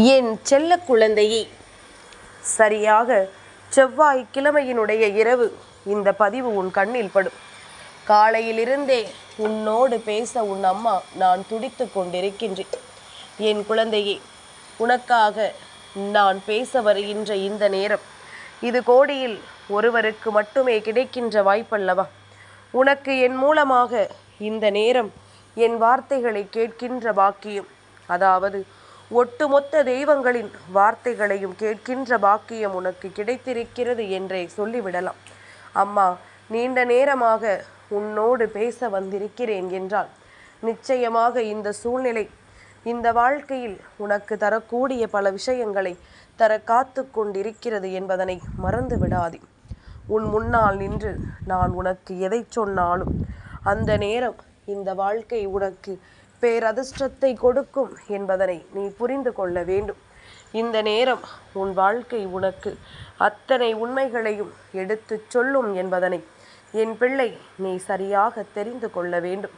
என் செல்ல குழந்தையே சரியாக செவ்வாய் கிழமையினுடைய இரவு இந்த பதிவு உன் கண்ணில் படும். காலையிலிருந்தே உன்னோடு பேச உன் அம்மா நான் துடித்து கொண்டிருக்கின்றேன். என் குழந்தையே உனக்காக நான் பேச வருகின்ற இந்த நேரம் இது கோடியில் ஒருவருக்கு மட்டுமே கிடைக்கின்ற வாய்ப்பல்லவா? உனக்கு என் மூலமாக இந்த நேரம் என் வார்த்தைகளை கேட்கின்ற பாக்கியம் அதாவது ஒட்டுமொத்த தெய்வங்களின் வார்த்தைகளையும் கேட்கின்ற பாக்கியம் உனக்கு கிடைத்திருக்கிறது என்றே சொல்லிவிடலாம். அம்மா நீண்ட நேரமாக உன்னோடு பேச வந்திருக்கிறேன் என்றால் நிச்சயமாக இந்த சூழ்நிலை இந்த வாழ்க்கையில் உனக்கு தரக்கூடிய பல விஷயங்களை தர காத்து கொண்டிருக்கிறது என்பதனை மறந்து விடாதே உன் முன்னால் நின்று நான் உனக்கு எதை சொன்னாலும் அந்த நேரம் இந்த வாழ்க்கை உனக்கு பேரதிர்ஷ்டத்தை கொடுக்கும் என்பதனை நீ புரிந்து கொள்ள வேண்டும். இந்த நேரம் உன் வாழ்க்கை உனக்கு அத்தனை உண்மைகளையும் எடுத்துச் சொல்லும் என்பதனை என் பிள்ளை நீ சரியாக தெரிந்து கொள்ள வேண்டும்.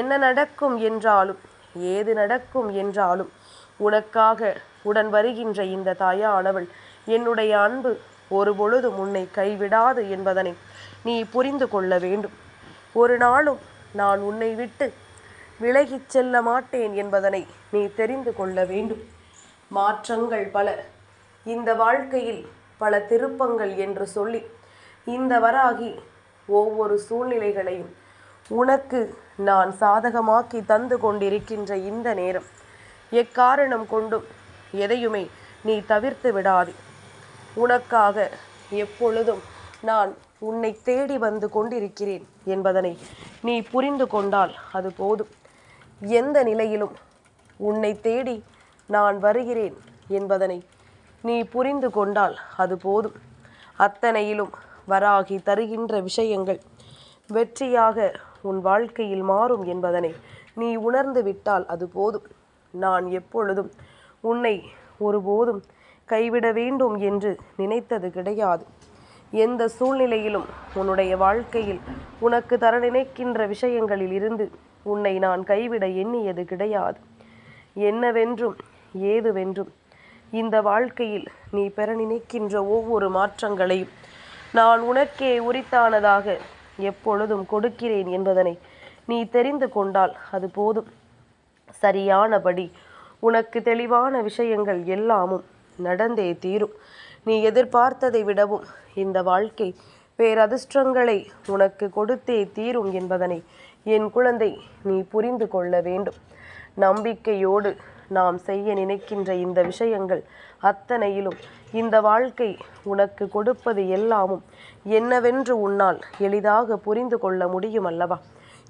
என்ன நடக்கும் என்றாலும் ஏது நடக்கும் என்றாலும் உனக்காக உடன் வருகின்ற இந்த தாயானவள் என்னுடைய அன்பு ஒரு பொழுதும் உன்னை கைவிடாது என்பதனை நீ புரிந்து கொள்ள வேண்டும். ஒரு நாளும் நான் உன்னை விட்டு விலகிச் செல்ல மாட்டேன் என்பதனை நீ தெரிந்து கொள்ள வேண்டும். மாற்றங்கள் பல. இந்த வாழ்க்கையில் பல திருப்பங்கள் என்று சொல்லி இந்த வராகி ஒவ்வொரு சூழ்நிலைகளையும் உனக்கு நான் சாதகமாக்கி தந்து கொண்டிருக்கின்ற இந்த நேரம் எக்காரணம் கொண்டும் எதையுமே நீ தவிர்த்து விடாதே. உனக்காக எப்பொழுதும் நான் உன்னை தேடி வந்து கொண்டிருக்கிறேன் என்பதனை நீ புரிந்து கொண்டால் அது போதும். எந்த நிலையிலும் உன்னை தேடி நான் வருகிறேன் என்பதனை நீ புரிந்து கொண்டால் அது போதும். அத்தனையிலும் வராகி தருகின்ற விஷயங்கள் வெற்றியாக உன் வாழ்க்கையில் மாறும் என்பதனை நீ உணர்ந்து விட்டால் அது போதும். நான் எப்பொழுதும் உன்னை ஒருபோதும் கைவிட வேண்டும் என்று நினைத்தது கிடையாது. எந்த சூழ்நிலையிலும் உன்னுடைய வாழ்க்கையில் உனக்கு தர நினைக்கின்ற விஷயங்களில் இருந்து உன்னை நான் கைவிட எண்ணியது கிடையாது. என்னவென்றும் ஏதுவென்றும். இந்த வாழ்க்கையில் நீ பெற நினைக்கின்ற ஒவ்வொரு மாற்றங்களையும் நான் உனக்கே உரித்தானதாக எப்பொழுதும் கொடுக்கிறேன் என்பதனை நீ தெரிந்து கொண்டால் அது போதும். சரியானபடி உனக்கு தெளிவான விஷயங்கள் எல்லாமும் நடந்தே தீரும். நீ எதிர்பார்த்ததை விடவும் இந்த வாழ்க்கை பேரதிர்ஷ்டங்களை உனக்கு கொடுத்தே தீரும் என்பதனை என் குழந்தை நீ புரிந்து கொள்ள வேண்டும். நம்பிக்கையோடு நாம் செய்ய நினைக்கின்ற இந்த விஷயங்கள் அத்தனையிலும் இந்த வாழ்க்கை உனக்கு கொடுப்பது எல்லாமும் என்னவென்று உன்னால் எளிதாக புரிந்து கொள்ள முடியும் அல்லவா?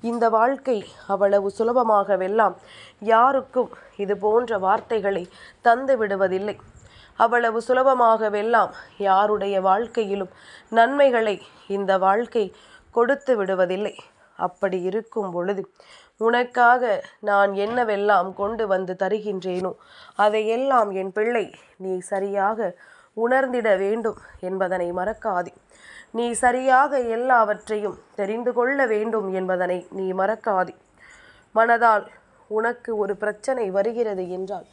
இந்த வாழ்க்கை அவ்வளவு சுலபமாகவெல்லாம் யாருக்கும் இது போன்ற வார்த்தைகளை தந்து விடுவதில்லை. அவ்வளவு சுலபமாகவெல்லாம் யாருடைய வாழ்க்கையிலும் நன்மைகளை இந்த வாழ்க்கை கொடுத்து விடுவதில்லை. அப்படி இருக்கும் பொழுது உனக்காக நான் என்னவெல்லாம் கொண்டு வந்து தருகின்றேனோ அதையெல்லாம் என் பிள்ளை நீ சரியாக உணர்ந்திட வேண்டும் என்பதனை மறக்காதே. நீ சரியாக எல்லாவற்றையும் தெரிந்து கொள்ள வேண்டும் என்பதனை நீ மறக்காதே. மனதால் உனக்கு ஒரு பிரச்சனை வருகிறது என்றால்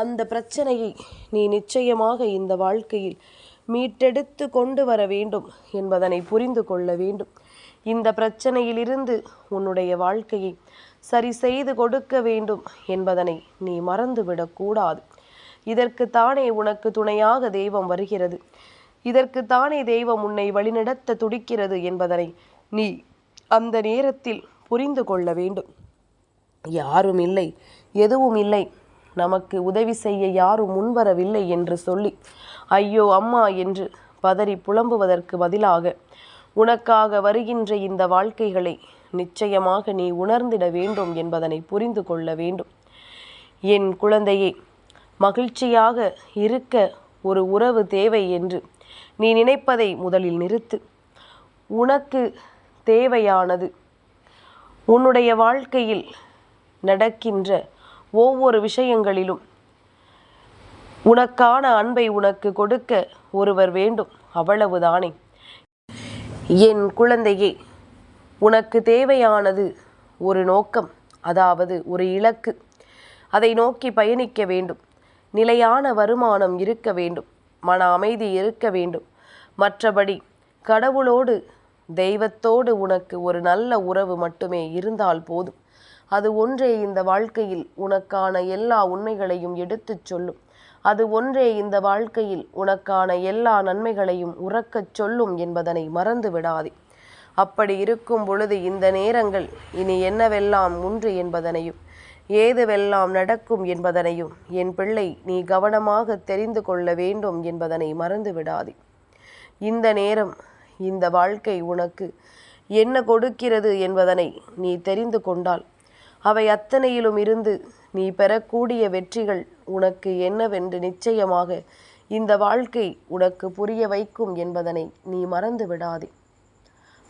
அந்த பிரச்சனையை நீ நிச்சயமாக இந்த வாழ்க்கையில் மீட்டெடுத்து கொண்டு வர வேண்டும் என்பதனை புரிந்து கொள்ள வேண்டும். இந்த பிரச்சனையிலிருந்து உன்னுடைய வாழ்க்கையை சரி செய்து கொடுக்க வேண்டும் என்பதனை நீ மறந்துவிடக்கூடாது இதற்கு தானே உனக்கு துணையாக தெய்வம் வருகிறது. இதற்கு தானே தெய்வம் உன்னை வழிநடத்த துடிக்கிறது என்பதனை நீ அந்த நேரத்தில் புரிந்து கொள்ள வேண்டும். யாரும் இல்லை எதுவும் இல்லை. நமக்கு உதவி செய்ய யாரும் முன்வரவில்லை என்று சொல்லி ஐயோ அம்மா என்று பதறி புலம்புவதற்கு பதிலாக உனக்காக வருகின்ற இந்த வாழ்க்கைகளை நிச்சயமாக நீ உணர்ந்திட வேண்டும் என்பதனை புரிந்து கொள்ள வேண்டும். என் குழந்தையே மகிழ்ச்சியாக இருக்க ஒரு உறவு தேவை என்று நீ நினைப்பதை முதலில் நிறுத்து. உனக்கு தேவையானது உன்னுடைய வாழ்க்கையில் நடக்கின்ற ஒவ்வொரு விஷயங்களிலும் உனக்கான அன்பை உனக்கு கொடுக்க ஒருவர் வேண்டும். அவ்வளவுதானே. என் குழந்தையே உனக்கு தேவையானது ஒரு நோக்கம் அதாவது ஒரு இலக்கு. அதை நோக்கி பயணிக்க வேண்டும். நிலையான வருமானம் இருக்க வேண்டும். மன அமைதி இருக்க வேண்டும். மற்றபடி கடவுளோடு தெய்வத்தோடு உனக்கு ஒரு நல்ல உறவு மட்டுமே இருந்தால் போதும். அது ஒன்றே இந்த வாழ்க்கையில் உனக்கான எல்லா உண்மைகளையும் எடுத்துச் சொல்லும். அது ஒன்றே இந்த வாழ்க்கையில் உனக்கான எல்லா நன்மைகளையும் உறக்கச் சொல்லும் என்பதனை மறந்து விடாதே அப்படி இருக்கும் பொழுது இந்த நேரங்கள் இனி என்னவெல்லாம் உண்டு என்பதனையும் ஏதுவெல்லாம் நடக்கும் என்பதனையும் என் பிள்ளை நீ கவனமாக தெரிந்து கொள்ள வேண்டும் என்பதனை மறந்து விடாதே இந்த நேரம் இந்த வாழ்க்கை உனக்கு என்ன கொடுக்கிறது என்பதனை நீ தெரிந்து கொண்டால் அவை அத்தனையிலும் இருந்து நீ பெறக்கூடிய வெற்றிகள் உனக்கு என்னவென்று நிச்சயமாக இந்த வாழ்க்கை உனக்கு புரிய வைக்கும் என்பதனை நீ மறந்து விடாதே.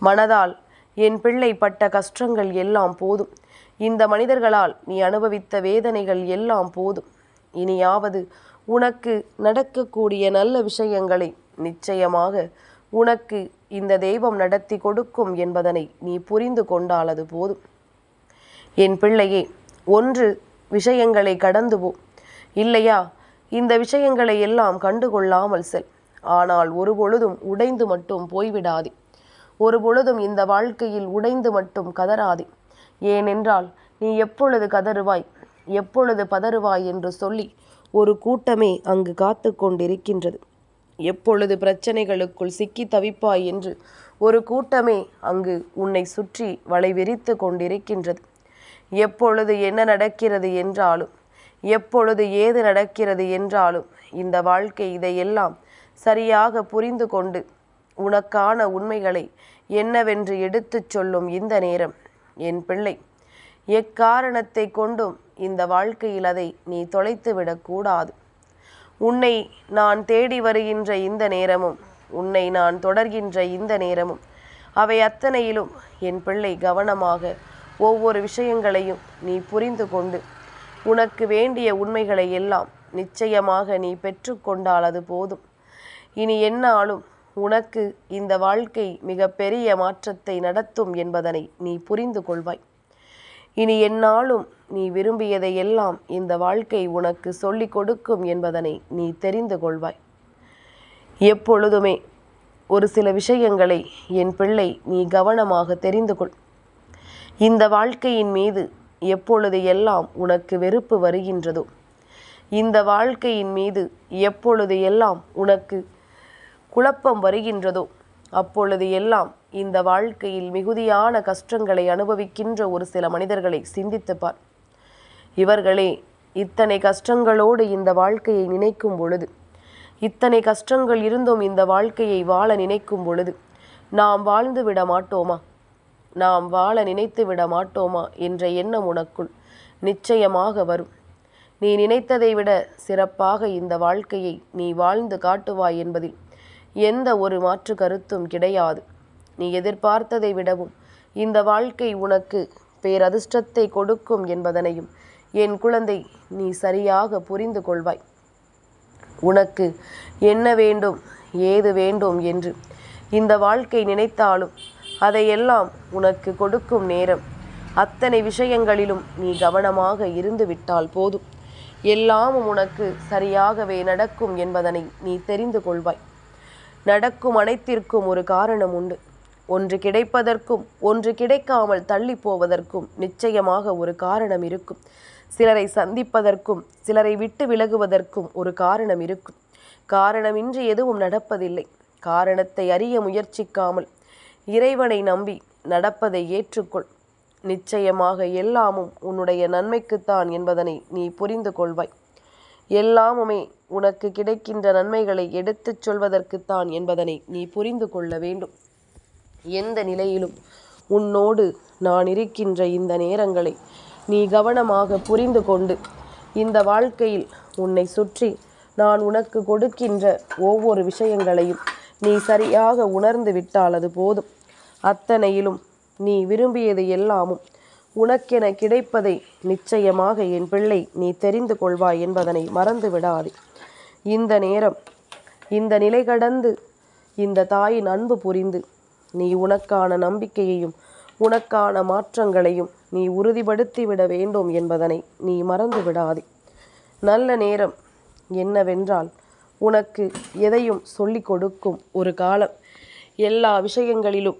மனதால் என் பிள்ளை பட்ட கஷ்டங்கள் எல்லாம் போதும். இந்த மனிதர்களால் நீ அனுபவித்த வேதனைகள் எல்லாம் போதும். இனியாவது உனக்கு நடக்கக்கூடிய நல்ல விஷயங்களை நிச்சயமாக உனக்கு இந்த தெய்வம் நடத்தி கொடுக்கும் என்பதனை நீ புரிந்து கொண்டால் அது போதும். என் பிள்ளையே ஒன்று விஷயங்களை கடந்து போ இல்லையா? இந்த விஷயங்களை எல்லாம் கண்டுகொள்ளாமல் செல். ஆனால் ஒரு பொழுதும் உடைந்து மட்டும் போய்விடாதே. ஒரு பொழுதும் இந்த வாழ்க்கையில் உடைந்து மட்டும் கதறாதே. ஏனென்றால் நீ எப்பொழுது கதறுவாய் எப்பொழுது பதறுவாய் என்று சொல்லி ஒரு கூட்டமே அங்கு காத்து கொண்டிருக்கின்றது. எப்பொழுது பிரச்சனைகளுக்குள் சிக்கி தவிப்பாய் என்று ஒரு கூட்டமே அங்கு உன்னை சுற்றி வலை விரித்து கொண்டிருக்கின்றது. எப்பொழுது என்ன நடக்கிறது என்றாலும் எப்பொழுது ஏது நடக்கிறது என்றாலும் இந்த வாழ்க்கை இதையெல்லாம் சரியாக புரிந்து கொண்டு உனக்கான உண்மைகளை என்னவென்று எடுத்துச் சொல்லும் இந்த நேரம். என் பிள்ளை எக்காரணத்தை கொண்டும் இந்த வாழ்க்கையில் அதை நீ தொலைத்து விடக்கூடாது உன்னை நான் தேடி வருகின்ற இந்த நேரமும் உன்னை நான் தொடர்கின்ற இந்த நேரமும் அவை அத்தனையிலும் என் பிள்ளை கவனமாக ஒவ்வொரு விஷயங்களையும் நீ புரிந்து கொண்டு உனக்கு வேண்டிய உண்மைகளை எல்லாம் நிச்சயமாக நீ பெற்றுக்கொண்டால் அது போதும். இனி என்னாலும் உனக்கு இந்த வாழ்க்கை மிக பெரிய மாற்றத்தை நடத்தும் என்பதனை நீ புரிந்து கொள்வாய். இனி என்னாலும் நீ விரும்பியதை எல்லாம் இந்த வாழ்க்கை உனக்கு சொல்லிக் கொடுக்கும் என்பதனை நீ தெரிந்து கொள்வாய். எப்பொழுதுமே ஒரு சில விஷயங்களை என் பிள்ளை நீ கவனமாக தெரிந்து கொள். இந்த வாழ்க்கையின் மீது எப்பொழுது எல்லாம் உனக்கு வெறுப்பு வருகின்றதோ இந்த வாழ்க்கையின் மீது எப்பொழுது எல்லாம் உனக்கு குழப்பம் வருகின்றதோ அப்பொழுது எல்லாம் இந்த வாழ்க்கையில் மிகுதியான கஷ்டங்களை அனுபவிக்கின்ற ஒரு சில மனிதர்களை சிந்தித்துப்பார் இவர்களே இத்தனை கஷ்டங்களோடு இந்த வாழ்க்கையை நினைக்கும் பொழுது இத்தனை கஷ்டங்கள் இருந்தும் இந்த வாழ்க்கையை வாழ நினைக்கும் பொழுது நாம் வாழ்ந்து விட மாட்டோமா? நாம் வாழ நினைத்து விட மாட்டோமா என்ற எண்ணம் உனக்குள் நிச்சயமாக வரும். நீ நினைத்ததை விட சிறப்பாக இந்த வாழ்க்கையை நீ வாழ்ந்து காட்டுவாய் என்பதில் எந்த ஒரு மாற்று கருத்தும் கிடையாது. நீ எதிர்பார்த்ததை விடவும் இந்த வாழ்க்கை உனக்கு பேரதிர்ஷ்டத்தை கொடுக்கும் என்பதனையும் என் குழந்தை நீ சரியாக புரிந்து கொள்வாய். உனக்கு என்ன வேண்டும் ஏது வேண்டும் என்று இந்த வாழ்க்கை நினைத்தாலும் அதையெல்லாம் உனக்கு கொடுக்கும் நேரம். அத்தனை விஷயங்களிலும் நீ கவனமாக இருந்து விட்டால் போதும். எல்லாமும் உனக்கு சரியாகவே நடக்கும் என்பதனை நீ தெரிந்து கொள்வாய். நடக்கும் அனைத்திற்கும் ஒரு காரணம் உண்டு. ஒன்று கிடைப்பதற்கும் ஒன்று கிடைக்காமல் தள்ளி போவதற்கும் நிச்சயமாக ஒரு காரணம் இருக்கும். சிலரை சந்திப்பதற்கும் சிலரை விட்டு விலகுவதற்கும் ஒரு காரணம் இருக்கும். காரணமின்றி எதுவும் நடப்பதில்லை. காரணத்தை அறிய முயற்சிக்காமல் இறைவனை நம்பி நடப்பதை ஏற்றுக்கொள். நிச்சயமாக எல்லாமும் உன்னுடைய நன்மைக்குத்தான் என்பதனை நீ புரிந்து கொள்வாய். எல்லாமுமே உனக்கு கிடைக்கின்ற நன்மைகளை எடுத்துச் சொல்வதற்குத்தான் என்பதனை நீ புரிந்து கொள்ள வேண்டும். எந்த நிலையிலும் உன்னோடு நான் இருக்கின்ற இந்த நேரங்களை நீ கவனமாக புரிந்து கொண்டு இந்த வாழ்க்கையில் உன்னை சுற்றி நான் உனக்கு கொடுக்கின்ற ஒவ்வொரு விஷயங்களையும் நீ சரியாக உணர்ந்து விட்டால் அது போதும். அத்தனையிலும் நீ விரும்பியது எல்லாமும் உனக்கென கிடைப்பதை நிச்சயமாக என் பிள்ளை நீ தெரிந்து கொள்வாய் என்பதனை மறந்து விடாதே. இந்த நேரம் இந்த நிலை கடந்து இந்த தாயின் அன்பு புரிந்து நீ உனக்கான நம்பிக்கையையும் உனக்கான மாற்றங்களையும் நீ உறுதிப்படுத்தி விட வேண்டும் என்பதனை நீ மறந்து விடாதே. நல்ல நேரம் என்னவென்றால் உனக்கு எதையும் சொல்லிக் கொடுக்கும் ஒரு காலம். எல்லா விஷயங்களிலும்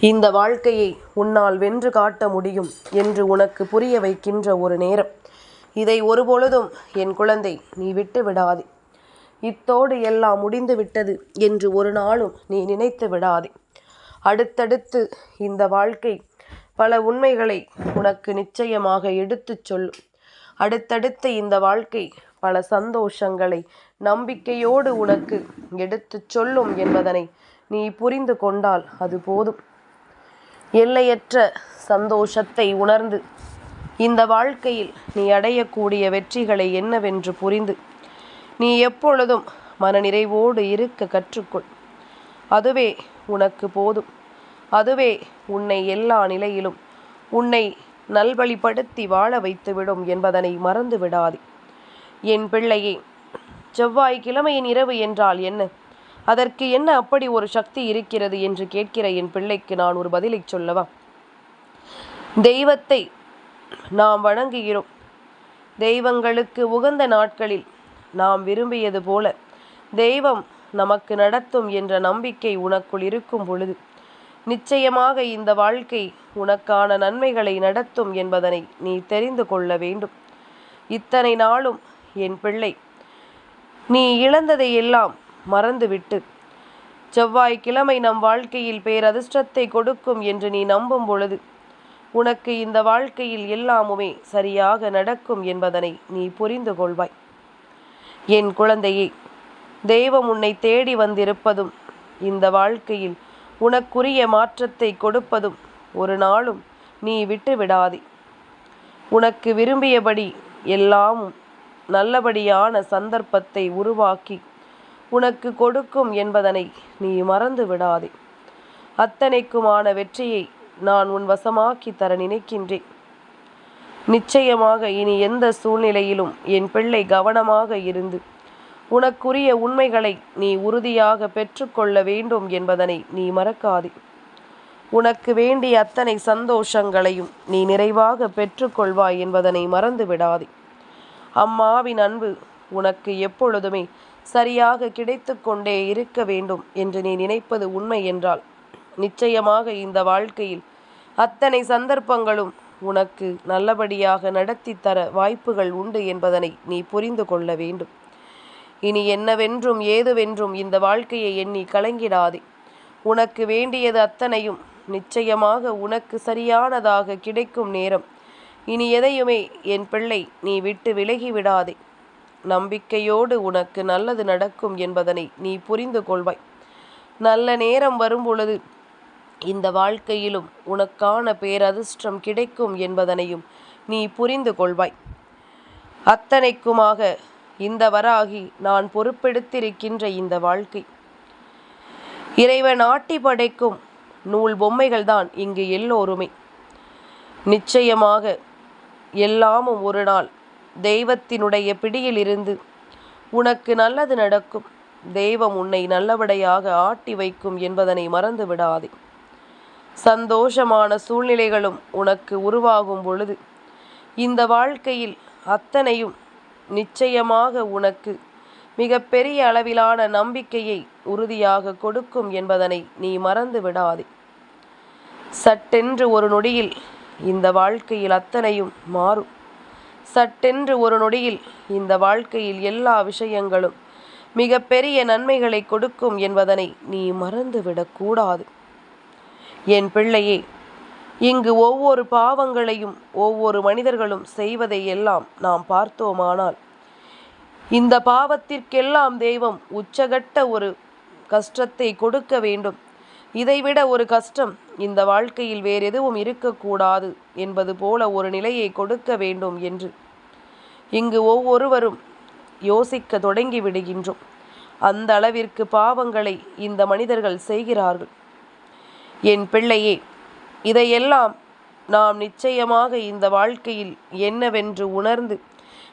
இந்த வாழ்க்கையை உன்னால் வென்று காட்ட முடியும் என்று உனக்கு புரிய வைக்கின்ற ஒரு நேரம். இதை ஒருபொழுதும் என் குழந்தை நீ விட்டு விடாதே. இத்தோடு எல்லாம் முடிந்து விட்டது என்று ஒரு நாளும் நீ நினைத்து விடாதே. அடுத்தடுத்து இந்த வாழ்க்கை பல உண்மைகளை உனக்கு நிச்சயமாக எடுத்துச் சொல்லும். அடுத்தடுத்து இந்த வாழ்க்கை பல சந்தோஷங்களை நம்பிக்கையோடு உனக்கு எடுத்துச் சொல்லும் என்பதனை நீ புரிந்து கொண்டால் அது போதும். எல்லையற்ற சந்தோஷத்தை உணர்ந்து இந்த வாழ்க்கையில் நீ அடையக்கூடிய வெற்றிகளை என்னவென்று புரிந்து நீ எப்பொழுதும் மனநிறைவோடு இருக்க கற்றுக்கொள். அதுவே உனக்கு போதும். அதுவே உன்னை எல்லா நிலையிலும் உன்னை நல்வழிப்படுத்தி வாழ வைத்துவிடும் என்பதனை மறந்து விடாதே என் பிள்ளையே செவ்வாய் கிழமையின் இரவு என்றால் என்ன? அதற்கு என்ன அப்படி ஒரு சக்தி இருக்கிறது என்று கேட்கிற என் பிள்ளைக்கு நான் ஒரு பதிலை சொல்லவா? தெய்வத்தை நாம் வணங்குகிறோம். தெய்வங்களுக்கு உகந்த நாட்களில் நாம் விரும்பியது போல தெய்வம் நமக்கு நடத்தும் என்ற நம்பிக்கை உனக்குள் இருக்கும் பொழுது நிச்சயமாக இந்த வாழ்க்கை உனக்கான நன்மைகளை நடத்தும் என்பதனை நீ தெரிந்து கொள்ள வேண்டும். இத்தனை நாளும் என் பிள்ளை. நீ இழந்ததை எல்லாம் மறந்துவிட்டு. செவ்வாய் கிழமை நம் வாழ்க்கையில் பேரதிர்ஷ்டத்தை கொடுக்கும் என்று நீ நம்பும் பொழுது உனக்கு இந்த வாழ்க்கையில் எல்லாமுமே சரியாக நடக்கும் என்பதனை நீ புரிந்து கொள்வாய். என் குழந்தையே தெய்வம் உன்னை தேடி வந்திருப்பதும் இந்த வாழ்க்கையில் உனக்குரிய மாற்றத்தை கொடுப்பதும் ஒரு நாளும் நீ விட்டு விடாதே உனக்கு விரும்பியபடி எல்லாமும் நல்லபடியான சந்தர்ப்பத்தை உருவாக்கி உனக்கு கொடுக்கும் என்பதனை நீ மறந்து விடாதே. அத்தனைக்குமான வெற்றியை நான் உன் வசமாக்கி தர நினைக்கின்றேன். நிச்சயமாக இனி எந்த சூழ்நிலையிலும் என் பிள்ளை கவனமாக இருந்து உனக்குரிய உண்மைகளை நீ உறுதியாக பெற்றுக்கொள்ள வேண்டும் என்பதனை நீ மறக்காதே. உனக்கு வேண்டிய அத்தனை சந்தோஷங்களையும் நீ நிறைவாக பெற்றுக்கொள்வாய் என்பதனை மறந்து விடாதே. அம்மாவின் அன்பு உனக்கு எப்பொழுதுமே சரியாக கிடைத்து கொண்டே இருக்க வேண்டும் என்று நீ நினைப்பது உண்மை என்றால் நிச்சயமாக இந்த வாழ்க்கையில் அத்தனை சந்தர்ப்பங்களும் உனக்கு நல்லபடியாக நடத்தி தர வாய்ப்புகள் உண்டு என்பதனை நீ புரிந்து கொள்ள வேண்டும். இனி என்னவென்றும் ஏதுவென்றும் இந்த வாழ்க்கையை எண்ணி கலங்கிடாதே. உனக்கு வேண்டியது அத்தனையும் நிச்சயமாக உனக்கு சரியானதாக கிடைக்கும் நேரம் இனி எதையுமே என் பிள்ளை நீ விட்டு விலகி விடாதே. நம்பிக்கையோடு உனக்கு நல்லது நடக்கும் என்பதனை நீ புரிந்து கொள்வாய். நல்ல நேரம் வரும் பொழுது இந்த வாழ்க்கையிலும் உனக்கான பேரதிர்ஷ்டம் கிடைக்கும் என்பதனையும் நீ புரிந்து கொள்வாய். அத்தனைக்குமாக இந்த வராகி நான் பொறுப்பெடுத்திருக்கின்ற இந்த வாழ்க்கை. இறைவன் ஆட்டி படைக்கும் நூல் பொம்மைகள்தான் இங்கு எல்லோருமே. நிச்சயமாக எல்லாமும் ஒரு நாள் தெய்வத்தினுடைய பிடியிலிருந்து உனக்கு நல்லது நடக்கும். தெய்வம் உன்னை நல்லபடியாக ஆட்டி வைக்கும் என்பதனை மறந்து விடாதே. சந்தோஷமான சூழ்நிலைகளும் உனக்கு உருவாகும் பொழுது இந்த வாழ்க்கையில் அத்தனையும் நிச்சயமாக உனக்கு மிகப்பெரிய அளவிலான நம்பிக்கையை உறுதியாக கொடுக்கும் என்பதனை நீ மறந்து விடாதே. சட்டென்று ஒரு நொடியில் இந்த வாழ்க்கையில் அத்தனையும் மாறும். சட்டென்று ஒரு நொடியில் இந்த வாழ்க்கையில் எல்லா விஷயங்களும் மிக பெரிய நன்மைகளை கொடுக்கும் என்பதனை நீ மறந்துவிடக்கூடாது என் பிள்ளையே இங்கு ஒவ்வொரு பாவங்களையும் ஒவ்வொரு மனிதர்களும் செய்வதை எல்லாம் நாம் பார்த்தோமானால் இந்த பாவத்திற்கெல்லாம் தெய்வம் உச்சகட்ட ஒரு கஷ்டத்தை கொடுக்க வேண்டும். இதைவிட ஒரு கஷ்டம் இந்த வாழ்க்கையில் வேறு எதுவும் இருக்கக்கூடாது என்பது போல ஒரு நிலையை கொடுக்க வேண்டும் என்று. இங்கு ஒவ்வொருவரும் யோசிக்க தொடங்கி விடுகின்றோம். அந்த அளவிற்கு பாவங்களை இந்த மனிதர்கள் செய்கிறார்கள். என் பிள்ளையே இதையெல்லாம் நாம் நிச்சயமாக இந்த வாழ்க்கையில் என்னவென்று உணர்ந்து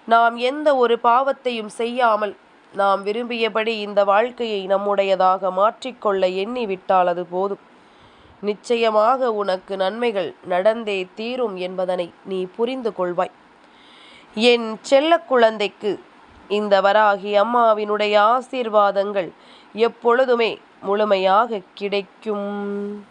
நாம் எந்த ஒரு பாவத்தையும் செய்யாமல் நாம் விரும்பியபடி இந்த வாழ்க்கையை நம்முடையதாக மாற்றிக்கொள்ள எண்ணிவிட்டால் அது போதும். நிச்சயமாக உனக்கு நன்மைகள் நடந்தே தீரும் என்பதனை நீ புரிந்து கொள்வாய். என் செல்ல குழந்தைக்கு இந்த வராகி அம்மாவினுடைய ஆசீர்வாதங்கள் எப்பொழுதுமே முழுமையாக கிடைக்கும்.